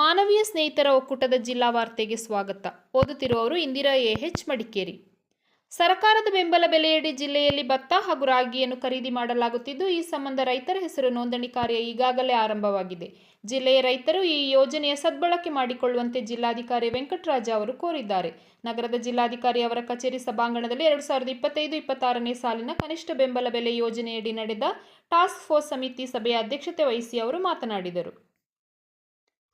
ಮಾನವೀಯ ಸ್ನೇಹಿತರ ಒಕ್ಕೂಟದ ಜಿಲ್ಲಾ ವಾರ್ತೆಗೆ ಸ್ವಾಗತ. ಓದುತ್ತಿರುವವರು ಇಂದಿರಾ ಎಚ್ ಮಡಿಕೇರಿ. ಸರ್ಕಾರದ ಬೆಂಬಲ ಬೆಲೆಯಡಿ ಜಿಲ್ಲೆಯಲ್ಲಿ ಭತ್ತ ಹಾಗೂ ರಾಗಿಯನ್ನು ಖರೀದಿ ಮಾಡಲಾಗುತ್ತಿದ್ದು, ಈ ಸಂಬಂಧ ರೈತರ ಹೆಸರು ನೋಂದಣಿ ಕಾರ್ಯ ಈಗಾಗಲೇ ಆರಂಭವಾಗಿದೆ. ಜಿಲ್ಲೆಯ ರೈತರು ಈ ಯೋಜನೆಯ ಸದ್ಬಳಕೆ ಮಾಡಿಕೊಳ್ಳುವಂತೆ ಜಿಲ್ಲಾಧಿಕಾರಿ ವೆಂಕಟರಾಜ ಅವರು ಕೋರಿದ್ದಾರೆ. ನಗರದ ಜಿಲ್ಲಾಧಿಕಾರಿ ಅವರ ಕಚೇರಿ ಸಭಾಂಗಣದಲ್ಲಿ ಎರಡು ಸಾವಿರದ ಇಪ್ಪತ್ತೈದು ಇಪ್ಪತ್ತಾರನೇ ಸಾಲಿನ ಕನಿಷ್ಠ ಬೆಂಬಲ ಬೆಲೆ ಯೋಜನೆಯಡಿ ನಡೆದ ಟಾಸ್ಕ್ ಫೋರ್ಸ್ ಸಮಿತಿ ಸಭೆಯ ಅಧ್ಯಕ್ಷತೆ ವಹಿಸಿ ಅವರು ಮಾತನಾಡಿದರು.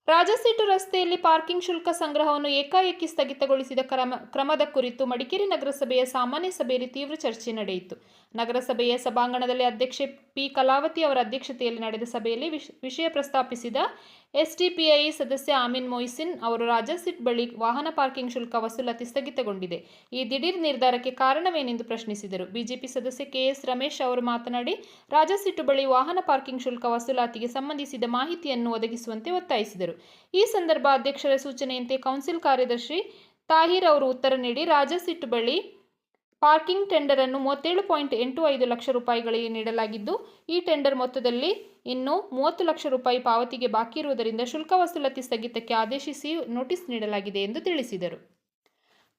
ರಾಜಸೀಟು ರಸ್ತೆಯಲ್ಲಿ ಪಾರ್ಕಿಂಗ್ ಶುಲ್ಕ ಸಂಗ್ರಹವನ್ನು ಏಕಾಏಕಿ ಸ್ಥಗಿತಗೊಳಿಸಿದ ಕ್ರಮ ಕ್ರಮದ ಕುರಿತು ಮಡಿಕೇರಿ ನಗರಸಭೆಯ ಸಾಮಾನ್ಯ ಸಭೆಯಲ್ಲಿ ತೀವ್ರ ಚರ್ಚೆ ನಡೆಯಿತು. ನಗರಸಭೆಯ ಸಭಾಂಗಣದಲ್ಲಿ ಅಧ್ಯಕ್ಷೆ ಪಿ. ಕಲಾವತಿ ಅವರ ಅಧ್ಯಕ್ಷತೆಯಲ್ಲಿ ನಡೆದ ಸಭೆಯಲ್ಲಿ ವಿಷ- ವಿಷಯ ಪ್ರಸ್ತಾಪಿಸಿದ ಎಸ್ಡಿಪಿಐ ಸದಸ್ಯ ಅಮಿನ್ ಮೊಯ್ಸಿನ್ ಅವರು ರಾಜಸಿಟ್ ಬಳಿ ವಾಹನ ಪಾರ್ಕಿಂಗ್ ಶುಲ್ಕ ವಸೂಲಾತಿ ಸ್ಥಗಿತಗೊಂಡಿದೆ. ಈ ದಿಢೀರ್ ನಿರ್ಧಾರಕ್ಕೆ ಕಾರಣವೇನೆಂದು ಪ್ರಶ್ನಿಸಿದರು. ಬಿಜೆಪಿ ಸದಸ್ಯ ಕೆಎಸ್ ರಮೇಶ್ ಅವರು ಮಾತನಾಡಿ ರಾಜಸಿಟ್ಟು ಬಳಿ ವಾಹನ ಪಾರ್ಕಿಂಗ್ ಶುಲ್ಕ ವಸೂಲಾತಿಗೆ ಸಂಬಂಧಿಸಿದ ಮಾಹಿತಿಯನ್ನು ಒದಗಿಸುವಂತೆ ಒತ್ತಾಯಿಸಿದರು. ಈ ಸಂದರ್ಭ ಅಧ್ಯಕ್ಷರ ಸೂಚನೆಯಂತೆ ಕೌನ್ಸಿಲ್ ಕಾರ್ಯದರ್ಶಿ ತಾಹಿರ್ ಅವರು ಉತ್ತರ ನೀಡಿ ರಾಜಸಿಟ್ಟು ಬಳಿ ಪಾರ್ಕಿಂಗ್ ಟೆಂಡರ್ ಅನ್ನು ಮೂವತ್ತೇಳು ಪಾಯಿಂಟ್ ಎಂಟು ಐದು ಲಕ್ಷ ರೂಪಾಯಿಗಳಿಗೆ ನೀಡಲಾಗಿದ್ದು, ಈ ಟೆಂಡರ್ ಮೊತ್ತದಲ್ಲಿ ಇನ್ನು ಮೂವತ್ತು ಲಕ್ಷ ರೂಪಾಯಿ ಪಾವತಿಗೆ ಬಾಕಿ ಇರುವುದರಿಂದ ಶುಲ್ಕ ವಸೂಲಾತಿ ಸ್ಥಗಿತಕ್ಕೆ ಆದೇಶಿಸಿ ನೋಟಿಸ್ ನೀಡಲಾಗಿದೆ ಎಂದು ತಿಳಿಸಿದರು.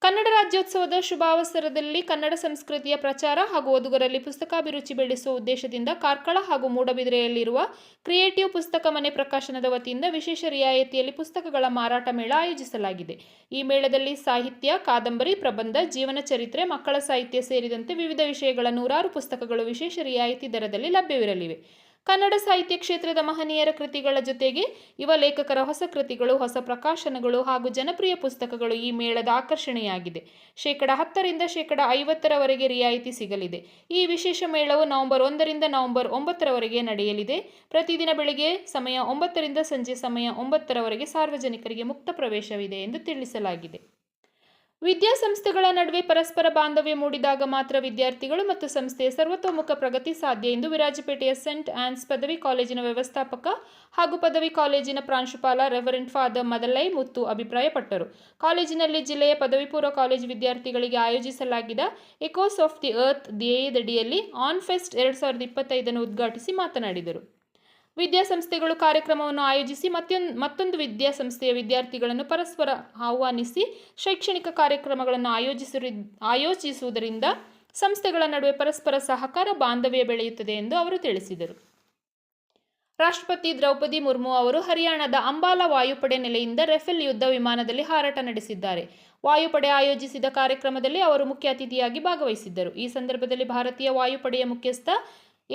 ಕನ್ನಡ ರಾಜ್ಯೋತ್ಸವದ ಶುಭಾವಸರದಲ್ಲಿ ಕನ್ನಡ ಸಂಸ್ಕೃತಿಯ ಪ್ರಚಾರ ಹಾಗೂ ಓದುಗರಲ್ಲಿ ಪುಸ್ತಕಾಭಿರುಚಿ ಬೆಳೆಸುವ ಉದ್ದೇಶದಿಂದ ಕಾರ್ಕಳ ಹಾಗೂ ಮೂಡಬಿದ್ರೆಯಲ್ಲಿರುವ ಕ್ರಿಯೇಟಿವ್ ಪುಸ್ತಕ ಮನೆ ಪ್ರಕಾಶನದ ವತಿಯಿಂದ ವಿಶೇಷ ರಿಯಾಯಿತಿಯಲ್ಲಿ ಪುಸ್ತಕಗಳ ಮಾರಾಟ ಮೇಳ ಆಯೋಜಿಸಲಾಗಿದೆ. ಈ ಮೇಳದಲ್ಲಿ ಸಾಹಿತ್ಯ, ಕಾದಂಬರಿ, ಪ್ರಬಂಧ, ಜೀವನ ಚರಿತ್ರೆ, ಮಕ್ಕಳ ಸಾಹಿತ್ಯ ಸೇರಿದಂತೆ ವಿವಿಧ ವಿಷಯಗಳ ನೂರಾರು ಪುಸ್ತಕಗಳು ವಿಶೇಷ ರಿಯಾಯಿತಿ ದರದಲ್ಲಿ ಲಭ್ಯವಿರಲಿವೆ. ಕನ್ನಡ ಸಾಹಿತ್ಯ ಕ್ಷೇತ್ರದ ಮಹನೀಯರ ಕೃತಿಗಳ ಜೊತೆಗೆ ಯುವ ಲೇಖಕರ ಹೊಸ ಕೃತಿಗಳು, ಹೊಸ ಪ್ರಕಾಶನಗಳು ಹಾಗೂ ಜನಪ್ರಿಯ ಪುಸ್ತಕಗಳು ಈ ಮೇಳದ ಆಕರ್ಷಣೆಯಾಗಿದೆ. ಶೇಕಡ ಹತ್ತರಿಂದ ಶೇಕಡ ಐವತ್ತರವರೆಗೆ ರಿಯಾಯಿತಿ ಸಿಗಲಿದೆ. ಈ ವಿಶೇಷ ಮೇಳವು ನವೆಂಬರ್ ಒಂದರಿಂದ ನವೆಂಬರ್ ಒಂಬತ್ತರವರೆಗೆ ನಡೆಯಲಿದೆ. ಪ್ರತಿದಿನ ಬೆಳಗ್ಗೆ ಸಮಯ ಒಂಬತ್ತರಿಂದ ಸಂಜೆ ಸಮಯ ಒಂಬತ್ತರವರೆಗೆ ಸಾರ್ವಜನಿಕರಿಗೆ ಮುಕ್ತ ಪ್ರವೇಶವಿದೆ ಎಂದು ತಿಳಿಸಲಾಗಿದೆ. ವಿದ್ಯಾಸಂಸ್ಥೆಗಳ ನಡುವೆ ಪರಸ್ಪರ ಬಾಂಧವ್ಯ ಮೂಡಿದಾಗ ಮಾತ್ರ ವಿದ್ಯಾರ್ಥಿಗಳು ಮತ್ತು ಸಂಸ್ಥೆಯ ಸರ್ವತೋಮುಖ ಪ್ರಗತಿ ಸಾಧ್ಯ ಎಂದು ವಿರಾಜಪೇಟೆಯ ಸೆಂಟ್ ಆನ್ಸ್ ಪದವಿ ಕಾಲೇಜಿನ ವ್ಯವಸ್ಥಾಪಕ ಹಾಗೂ ಪದವಿ ಕಾಲೇಜಿನ ಪ್ರಾಂಶುಪಾಲ ರೆವರೆಂಟ್ ಫಾದರ್ ಮದಲೈ ಮುತ್ತು ಅಭಿಪ್ರಾಯಪಟ್ಟರು. ಕಾಲೇಜಿನಲ್ಲಿ ಜಿಲ್ಲೆಯ ಪದವಿ ಪೂರ್ವ ಕಾಲೇಜು ವಿದ್ಯಾರ್ಥಿಗಳಿಗೆ ಆಯೋಜಿಸಲಾಗಿದ್ದ ಎಕೋಸ್ ಆಫ್ ದಿ ಅರ್ತ್ ಧ್ಯೇಯದಡಿಯಲ್ಲಿ ಆನ್ ಫೆಸ್ಟ್ ಎರಡು ಸಾವಿರದ ಇಪ್ಪತ್ತೈದನ್ನು ಉದ್ಘಾಟಿಸಿ ಮಾತನಾಡಿದರು. ವಿದ್ಯಾಸಂಸ್ಥೆಗಳು ಕಾರ್ಯಕ್ರಮವನ್ನು ಆಯೋಜಿಸಿ ಮತ್ತೊಂದು ಮತ್ತೊಂದು ವಿದ್ಯಾಸಂಸ್ಥೆಯ ವಿದ್ಯಾರ್ಥಿಗಳನ್ನು ಪರಸ್ಪರ ಆಹ್ವಾನಿಸಿ ಶೈಕ್ಷಣಿಕ ಕಾರ್ಯಕ್ರಮಗಳನ್ನು ಆಯೋಜಿಸಿರು, ಆಯೋಜಿಸುವುದರಿಂದ ಸಂಸ್ಥೆಗಳ ನಡುವೆ ಪರಸ್ಪರ ಸಹಕಾರ ಬಾಂಧವ್ಯ ಬೆಳೆಯುತ್ತದೆ ಎಂದು ಅವರು ತಿಳಿಸಿದರು. ರಾಷ್ಟ್ರಪತಿ ದ್ರೌಪದಿ ಮುರ್ಮು ಅವರು ಹರಿಯಾಣದ ಅಂಬಾಲಾ ವಾಯುಪಡೆ ನೆಲೆಯಿಂದ ರೆಫೆಲ್ ಯುದ್ಧ ವಿಮಾನದಲ್ಲಿ ಹಾರಾಟ ನಡೆಸಿದ್ದಾರೆ. ವಾಯುಪಡೆ ಆಯೋಜಿಸಿದ ಕಾರ್ಯಕ್ರಮದಲ್ಲಿ ಅವರು ಮುಖ್ಯ ಅತಿಥಿಯಾಗಿ ಭಾಗವಹಿಸಿದ್ದರು. ಈ ಸಂದರ್ಭದಲ್ಲಿ ಭಾರತೀಯ ವಾಯುಪಡೆಯ ಮುಖ್ಯಸ್ಥ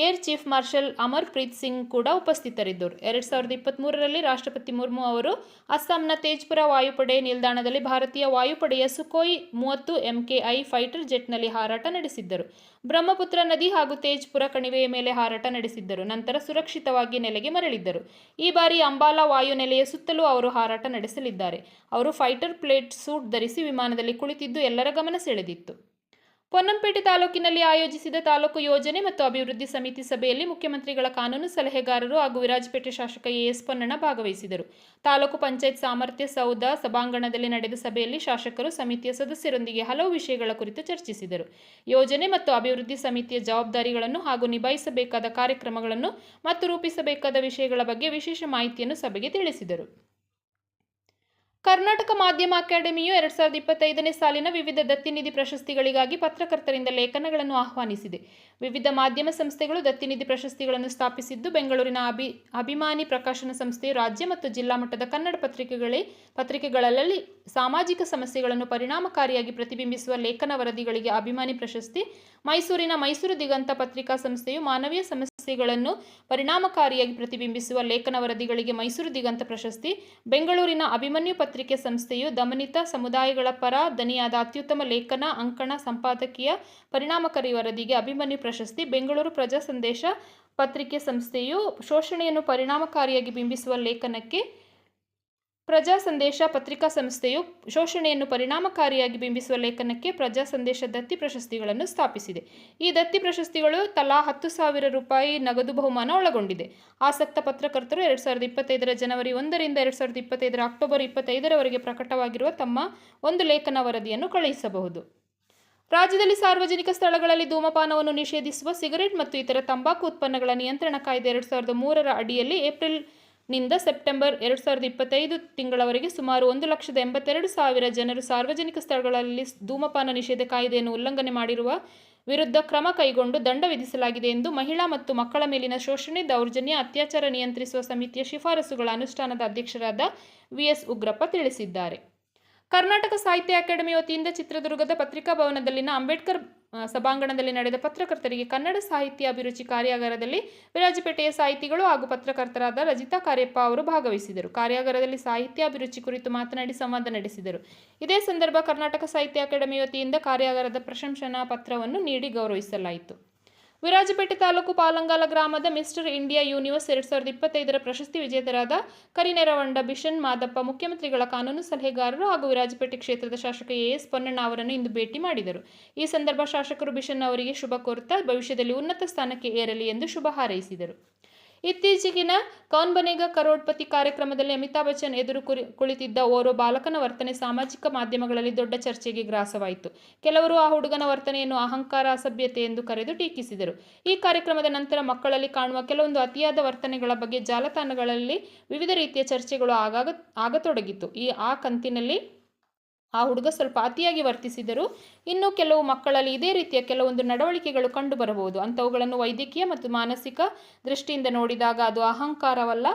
air chief marshal Amarpreet Singh ಕೂಡ ಉಪಸ್ಥಿತರಿದ್ದರು. ಎರಡು ಸಾವಿರದ ಇಪ್ಪತ್ತ್ಮೂರರಲ್ಲಿ ರಾಷ್ಟ್ರಪತಿ ಮುರ್ಮು ಅವರು ಅಸ್ಸಾಂನ ತೇಜ್ಪುರ ವಾಯುಪಡೆ ನಿಲ್ದಾಣದಲ್ಲಿ ಭಾರತೀಯ ವಾಯುಪಡೆಯ ಸುಖೋಯ್ ಮೂವತ್ತು ಎಂಕೆಐ ಫೈಟರ್ ಜೆಟ್ನಲ್ಲಿ ಹಾರಾಟ ನಡೆಸಿದ್ದರು. ಬ್ರಹ್ಮಪುತ್ರ ನದಿ ಹಾಗೂ ತೇಜ್ಪುರ ಕಣಿವೆಯ ಮೇಲೆ ಹಾರಾಟ ನಡೆಸಿದ್ದರು. ನಂತರ ಸುರಕ್ಷಿತವಾಗಿ ನೆಲೆಗೆ ಮರಳಿದ್ದರು. ಈ ಬಾರಿ ಅಂಬಾಲಾ ವಾಯುನೆಲೆಯ ಸುತ್ತಲೂ ಅವರು ಹಾರಾಟ ನಡೆಸಲಿದ್ದಾರೆ. ಅವರು ಫೈಟರ್ ಪ್ಲೇಟ್ ಸೂಟ್ ಧರಿಸಿ ವಿಮಾನದಲ್ಲಿ ಕುಳಿತಿದ್ದು ಎಲ್ಲರ ಗಮನ ಸೆಳೆದಿತ್ತು. ಪೊನ್ನಂಪೇಟೆ ತಾಲೂಕಿನಲ್ಲಿ ಆಯೋಜಿಸಿದ ತಾಲೂಕು ಯೋಜನೆ ಮತ್ತು ಅಭಿವೃದ್ಧಿ ಸಮಿತಿ ಸಭೆಯಲ್ಲಿ ಮುಖ್ಯಮಂತ್ರಿಗಳ ಕಾನೂನು ಸಲಹೆಗಾರರು ಹಾಗೂ ವಿರಾಜಪೇಟೆ ಶಾಸಕ ಎಎಸ್ ಪೊನ್ನಣ್ಣ ಭಾಗವಹಿಸಿದರು. ತಾಲೂಕು ಪಂಚಾಯತ್ ಸಾಮರ್ಥ್ಯ, ಸೌಧ, ಸಭಾಂಗಣದಲ್ಲಿ ನಡೆದ ಸಭೆಯಲ್ಲಿ ಶಾಸಕರು, ಸಮಿತಿಯ ಸದಸ್ಯರೊಂದಿಗೆ ಹಲವು ವಿಷಯಗಳ ಕುರಿತು ಚರ್ಚಿಸಿದರು. ಯೋಜನೆ ಮತ್ತು ಅಭಿವೃದ್ಧಿ ಸಮಿತಿಯ ಜವಾಬ್ದಾರಿಗಳನ್ನು ಹಾಗೂ ನಿಭಾಯಿಸಬೇಕಾದ ಕಾರ್ಯಕ್ರಮಗಳನ್ನು ಮತ್ತು ರೂಪಿಸಬೇಕಾದ ವಿಷಯಗಳ ಬಗ್ಗೆ ವಿಶೇಷ ಮಾಹಿತಿಯನ್ನು ಸಭೆಗೆ ತಿಳಿಸಿದರು. ಕರ್ನಾಟಕ ಮಾಧ್ಯಮ ಅಕಾಡೆಮಿಯು ಎರಡ್ ಸಾವಿರದ ಇಪ್ಪತ್ತೈದನೇ ಸಾಲಿನ ವಿವಿಧ ದತ್ತಿನಿಧಿ ಪ್ರಶಸ್ತಿಗಳಿಗಾಗಿ ಪತ್ರಕರ್ತರಿಂದ ಲೇಖನಗಳನ್ನು ಆಹ್ವಾನಿಸಿದೆ. ವಿವಿಧ ಮಾಧ್ಯಮ ಸಂಸ್ಥೆಗಳು ದತ್ತಿನಿಧಿ ಪ್ರಶಸ್ತಿಗಳನ್ನು ಸ್ಥಾಪಿಸಿದ್ದು ಬೆಂಗಳೂರಿನ ಅಭಿ, ಅಭಿಮಾನಿ ಪ್ರಕಾಶನ ಸಂಸ್ಥೆಯು ರಾಜ್ಯ ಮತ್ತು ಜಿಲ್ಲಾ ಮಟ್ಟದ ಕನ್ನಡ ಪತ್ರಿಕೆಗಳೇ ಪತ್ರಿಕೆಗಳಲ್ಲಿ ಸಾಮಾಜಿಕ ಸಮಸ್ಯೆಗಳನ್ನು ಪರಿಣಾಮಕಾರಿಯಾಗಿ ಪ್ರತಿಬಿಂಬಿಸುವ ಲೇಖನ ವರದಿಗಳಿಗೆ ಅಭಿಮಾನಿ ಪ್ರಶಸ್ತಿ ಮೈಸೂರಿನ ಮೈಸೂರು ದಿಗಂತ ಪತ್ರಿಕಾ ಸಂಸ್ಥೆಯು ಮಾನವೀಯ ಸಮಸ್ಯೆಗಳನ್ನು ಪರಿಣಾಮಕಾರಿಯಾಗಿ ಪ್ರತಿಬಿಂಬಿಸುವ ಲೇಖನ ವರದಿಗಳಿಗೆ ಮೈಸೂರು ದಿಗಂತ ಪ್ರಶಸ್ತಿ, ಬೆಂಗಳೂರಿನ ಅಭಿಮನ್ಯು ಪತ್ರಿಕೆ ಸಂಸ್ಥೆಯು ದಮನಿತ ಸಮುದಾಯಗಳ ಪರ ದನಿಯಾದ ಅತ್ಯುತ್ತಮ ಲೇಖನ, ಅಂಕಣ, ಸಂಪಾದಕೀಯ ಪರಿಣಾಮಕಾರಿ ವರದಿಗೆ ಅಭಿಮನ್ಯು ಪ್ರಶಸ್ತಿ, ಬೆಂಗಳೂರು ಪ್ರಜಾ ಸಂದೇಶ ಪತ್ರಿಕೆ ಸಂಸ್ಥೆಯು ಶೋಷಣೆಯನ್ನು ಪರಿಣಾಮಕಾರಿಯಾಗಿ ಬಿಂಬಿಸುವ ಲೇಖನಕ್ಕೆ ಪ್ರಜಾ ಸಂದೇಶ ಪತ್ರಿಕಾ ಸಂಸ್ಥೆಯು ಶೋಷಣೆಯನ್ನು ಪರಿಣಾಮಕಾರಿಯಾಗಿ ಬಿಂಬಿಸುವ ಲೇಖನಕ್ಕೆ ಪ್ರಜಾ ಸಂದೇಶ ದತ್ತಿ ಪ್ರಶಸ್ತಿಗಳನ್ನು ಸ್ಥಾಪಿಸಿದೆ. ಈ ದತ್ತಿ ಪ್ರಶಸ್ತಿಗಳು ತಲಾ ಹತ್ತು ಸಾವಿರ ರೂಪಾಯಿ ನಗದು ಬಹುಮಾನ ಒಳಗೊಂಡಿದೆ. ಆಸಕ್ತ ಪತ್ರಕರ್ತರು ಎರಡು ಸಾವಿರದ ಇಪ್ಪತ್ತೈದರ ಜನವರಿ ಒಂದರಿಂದ ಎರಡು ಸಾವಿರದ ಇಪ್ಪತ್ತೈದರ ಅಕ್ಟೋಬರ್ ಇಪ್ಪತ್ತೈದರವರೆಗೆ ಪ್ರಕಟವಾಗಿರುವ ತಮ್ಮ ಒಂದು ಲೇಖನ ವರದಿಯನ್ನು ಕಳುಹಿಸಬಹುದು. ರಾಜ್ಯದಲ್ಲಿ ಸಾರ್ವಜನಿಕ ಸ್ಥಳಗಳಲ್ಲಿ ಧೂಮಪಾನವನ್ನು ನಿಷೇಧಿಸುವ ಸಿಗರೆಟ್ ಮತ್ತು ಇತರ ತಂಬಾಕು ಉತ್ಪನ್ನಗಳ ನಿಯಂತ್ರಣ ಕಾಯ್ದೆ ಎರಡು ಸಾವಿರದ ಮೂರರ ಅಡಿಯಲ್ಲಿ ಏಪ್ರಿಲ್ ನಿಂದ ಸೆಪ್ಟೆಂಬರ್ ಎರಡು ಸಾವಿರದ ಇಪ್ಪತ್ತೈದು ತಿಂಗಳವರೆಗೆ ಸುಮಾರು ಒಂದು ಲಕ್ಷದ ಎಂಬತ್ತೆರಡು ಸಾವಿರ ಜನರು ಸಾರ್ವಜನಿಕ ಸ್ಥಳಗಳಲ್ಲಿ ಧೂಮಪಾನ ನಿಷೇಧ ಕಾಯ್ದೆಯನ್ನು ಉಲ್ಲಂಘನೆ ಮಾಡಿರುವ ವಿರುದ್ಧ ಕ್ರಮ ಕೈಗೊಂಡು ದಂಡ ವಿಧಿಸಲಾಗಿದೆ ಎಂದು ಮಹಿಳಾ ಮತ್ತು ಮಕ್ಕಳ ಮೇಲಿನ ಶೋಷಣೆ ದೌರ್ಜನ್ಯ ಅತ್ಯಾಚಾರ ನಿಯಂತ್ರಿಸುವ ಸಮಿತಿಯ ಶಿಫಾರಸುಗಳ ಅನುಷ್ಠಾನದ ಅಧ್ಯಕ್ಷರಾದ ವಿಎಸ್ ಉಗ್ರಪ್ಪ ತಿಳಿಸಿದ್ದಾರೆ. ಕರ್ನಾಟಕ ಸಾಹಿತ್ಯ ಅಕಾಡೆಮಿ ವತಿಯಿಂದ ಚಿತ್ರದುರ್ಗದ ಪತ್ರಿಕಾ ಭವನದಲ್ಲಿನ ಅಂಬೇಡ್ಕರ್ ಸಭಾಂಗಣದಲ್ಲಿ ನಡೆದ ಪತ್ರಕರ್ತರಿಗೆ ಕನ್ನಡ ಸಾಹಿತ್ಯ ಅಭಿರುಚಿ ಕಾರ್ಯಾಗಾರದಲ್ಲಿ ವಿರಾಜಪೇಟೆಯ ಸಾಹಿತಿಗಳು ಹಾಗೂ ಪತ್ರಕರ್ತರಾದ ರಜಿತಾ ಕಾರ್ಯಪ್ಪ ಅವರು ಭಾಗವಹಿಸಿದರು. ಕಾರ್ಯಾಗಾರದಲ್ಲಿ ಸಾಹಿತ್ಯ ಅಭಿರುಚಿ ಕುರಿತು ಮಾತನಾಡಿ ಸಂವಾದ ನಡೆಸಿದರು. ಇದೇ ಸಂದರ್ಭ ಕರ್ನಾಟಕ ಸಾಹಿತ್ಯ ಅಕಾಡೆಮಿ ವತಿಯಿಂದ ಕಾರ್ಯಾಗಾರದ ಪ್ರಶಂಸನಾ ಪತ್ರವನ್ನು ನೀಡಿ ಗೌರವಿಸಲಾಯಿತು. ವಿರಾಜಪೇಟೆ ತಾಲೂಕು ಪಾಲಂಗಾಲ ಗ್ರಾಮದ ಮಿಸ್ಟರ್ ಇಂಡಿಯಾ ಯೂನಿವರ್ಸ್ ಎರಡ್ ಸಾವಿರದ ಇಪ್ಪತ್ತೈದರ ಪ್ರಶಸ್ತಿ ವಿಜೇತರಾದ ಕರಿನೆರವಂಡ ಬಿಷನ್ ಮಾದಪ್ಪ ಮುಖ್ಯಮಂತ್ರಿಗಳ ಕಾನೂನು ಸಲಹೆಗಾರರು ಹಾಗೂ ವಿರಾಜಪೇಟೆ ಕ್ಷೇತ್ರದ ಶಾಸಕ ಎಎಸ್ ಪೊನ್ನಣ್ಣ ಅವರನ್ನು ಇಂದು ಭೇಟಿ ಮಾಡಿದರು. ಈ ಸಂದರ್ಭ ಶಾಸಕರು ಬಿಷನ್ ಅವರಿಗೆ ಶುಭ ಕೋರುತ್ತಾ ಭವಿಷ್ಯದಲ್ಲಿ ಉನ್ನತ ಸ್ಥಾನಕ್ಕೆ ಏರಲಿ ಎಂದು ಶುಭ ಹಾರೈಸಿದರು. ಇತ್ತೀಚೆಗಿನ ಕೌನ್ ಬನೇಗ ಕರೋಡ್ಪತಿ ಕಾರ್ಯಕ್ರಮದಲ್ಲಿ ಅಮಿತಾಬ್ ಬಚ್ಚನ್ ಎದುರು ಕುರಿ ಕುಳಿತಿದ್ದ ಓರ್ವ ಬಾಲಕನ ವರ್ತನೆ ಸಾಮಾಜಿಕ ಮಾಧ್ಯಮಗಳಲ್ಲಿ ದೊಡ್ಡ ಚರ್ಚೆಗೆ ಗ್ರಾಸವಾಯಿತು. ಕೆಲವರು ಆ ಹುಡುಗನ ವರ್ತನೆಯನ್ನು ಅಹಂಕಾರ, ಅಸಭ್ಯತೆ ಎಂದು ಕರೆದು ಟೀಕಿಸಿದರು. ಈ ಕಾರ್ಯಕ್ರಮದ ನಂತರ ಮಕ್ಕಳಲ್ಲಿ ಕಾಣುವ ಕೆಲವೊಂದು ಅತಿಯಾದ ವರ್ತನೆಗಳ ಬಗ್ಗೆ ಜಾಲತಾಣಗಳಲ್ಲಿ ವಿವಿಧ ರೀತಿಯ ಚರ್ಚೆಗಳು ಆಗಾಗ, ಆಗತೊಡಗಿತು. ಈ ಆ ಕಂತಿನಲ್ಲಿ ಆ ಹುಡುಗ ಸ್ವಲ್ಪ ಅತಿಯಾಗಿ ವರ್ತಿಸಿದರು ಇನ್ನು ಕೆಲವು ಮಕ್ಕಳಲ್ಲಿ ಇದೇ ರೀತಿಯ ಕೆಲವೊಂದು ನಡವಳಿಕೆಗಳು ಕಂಡುಬರಬಹುದು. ಅಂಥವುಗಳನ್ನು ವೈದ್ಯಕೀಯ ಮತ್ತು ಮಾನಸಿಕ ದೃಷ್ಟಿಯಿಂದ ನೋಡಿದಾಗ ಅದು ಅಹಂಕಾರವಲ್ಲ,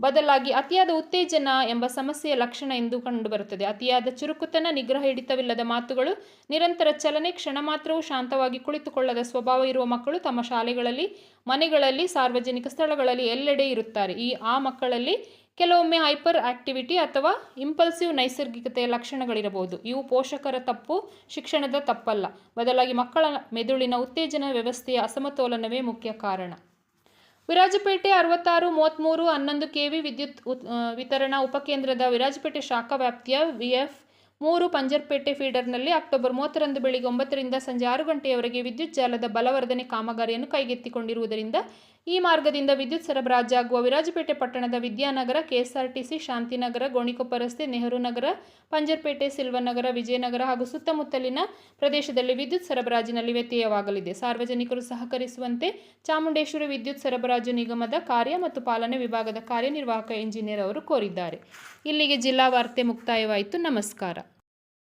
ಬದಲಾಗಿ ಅತಿಯಾದ ಉತ್ತೇಜನ ಎಂಬ ಸಮಸ್ಯೆಯ ಲಕ್ಷಣ ಎಂದು ಕಂಡುಬರುತ್ತದೆ. ಅತಿಯಾದ ಚುರುಕುತನ, ನಿಗ್ರಹ ಹಿಡಿತವಿಲ್ಲದ ಮಾತುಗಳು, ನಿರಂತರ ಚಲನೆ, ಕ್ಷಣ ಮಾತ್ರವೂ ಶಾಂತವಾಗಿ ಕುಳಿತುಕೊಳ್ಳದ ಸ್ವಭಾವ ಇರುವ ಮಕ್ಕಳು ತಮ್ಮ ಶಾಲೆಗಳಲ್ಲಿ, ಮನೆಗಳಲ್ಲಿ, ಸಾರ್ವಜನಿಕ ಸ್ಥಳಗಳಲ್ಲಿ ಎಲ್ಲೆಡೆ ಇರುತ್ತಾರೆ. ಈ ಆ ಮಕ್ಕಳಲ್ಲಿ ಕೆಲವೊಮ್ಮೆ ಹೈಪರ್ ಆಕ್ಟಿವಿಟಿ ಅಥವಾ ಇಂಪಲ್ಸಿವ್ ನೈಸರ್ಗಿಕತೆಯ ಲಕ್ಷಣಗಳಿರಬಹುದು. ಇವು ಪೋಷಕರ ತಪ್ಪು, ಶಿಕ್ಷಣದ ತಪ್ಪಲ್ಲ. ಬದಲಾಗಿ ಮಕ್ಕಳ ಮೆದುಳಿನ ಉತ್ತೇಜನ ವ್ಯವಸ್ಥೆಯ ಅಸಮತೋಲನವೇ ಮುಖ್ಯ ಕಾರಣ. ವಿರಾಜಪೇಟೆ ಅರವತ್ತಾರು ಮೂವತ್ತ್ಮೂರು ಹನ್ನೊಂದು ಕೆ ವಿ ವಿದ್ಯುತ್ ವಿತರಣಾ ಉಪಕೇಂದ್ರದ ವಿರಾಜಪೇಟೆ ಶಾಖಾ ವ್ಯಾಪ್ತಿಯ ವಿಎಫ್ ಮೂರು ಪಂಜರ್ಪೇಟೆ ಫೀಡರ್ನಲ್ಲಿ ಅಕ್ಟೋಬರ್ ಮೂವತ್ತರಂದು ಬೆಳಿಗ್ಗೆ ಒಂಬತ್ತರಿಂದ ಸಂಜೆ ಆರು ಗಂಟೆಯವರೆಗೆ ವಿದ್ಯುತ್ ಜಾಲದ ಬಲವರ್ಧನೆ ಕಾಮಗಾರಿಯನ್ನು ಕೈಗೆತ್ತಿಕೊಂಡಿರುವುದರಿಂದ ಈ ಮಾರ್ಗದಿಂದ ವಿದ್ಯುತ್ ಸರಬರಾಜಾಗುವ ವಿರಾಜಪೇಟೆ ಪಟ್ಟಣದ ವಿದ್ಯಾನಗರ, ಕೆಎಸ್ಆರ್ಟಿಸಿ, ಶಾಂತಿನಗರ, ಗೋಣಿಕೊಪ್ಪ ರಸ್ತೆ, ನೆಹರು ನಗರ, ಪಂಜರ್ಪೇಟೆ, ಸಿಲ್ವನಗರ, ವಿಜಯನಗರ ಹಾಗೂ ಸುತ್ತಮುತ್ತಲಿನ ಪ್ರದೇಶದಲ್ಲಿ ವಿದ್ಯುತ್ ಸರಬರಾಜಿನಲ್ಲಿ ವ್ಯತ್ಯಯವಾಗಲಿದೆ. ಸಾರ್ವಜನಿಕರು ಸಹಕರಿಸುವಂತೆ ಚಾಮುಂಡೇಶ್ವರಿ ವಿದ್ಯುತ್ ಸರಬರಾಜು ನಿಗಮದ ಕಾರ್ಯ ಮತ್ತು ಪಾಲನೆ ವಿಭಾಗದ ಕಾರ್ಯನಿರ್ವಾಹಕ ಇಂಜಿನಿಯರ್ ಅವರು ಕೋರಿದ್ದಾರೆ. ಇಲ್ಲಿಗೆ ಜಿಲ್ಲಾ ವಾರ್ತೆ ಮುಕ್ತಾಯವಾಯಿತು. ನಮಸ್ಕಾರ.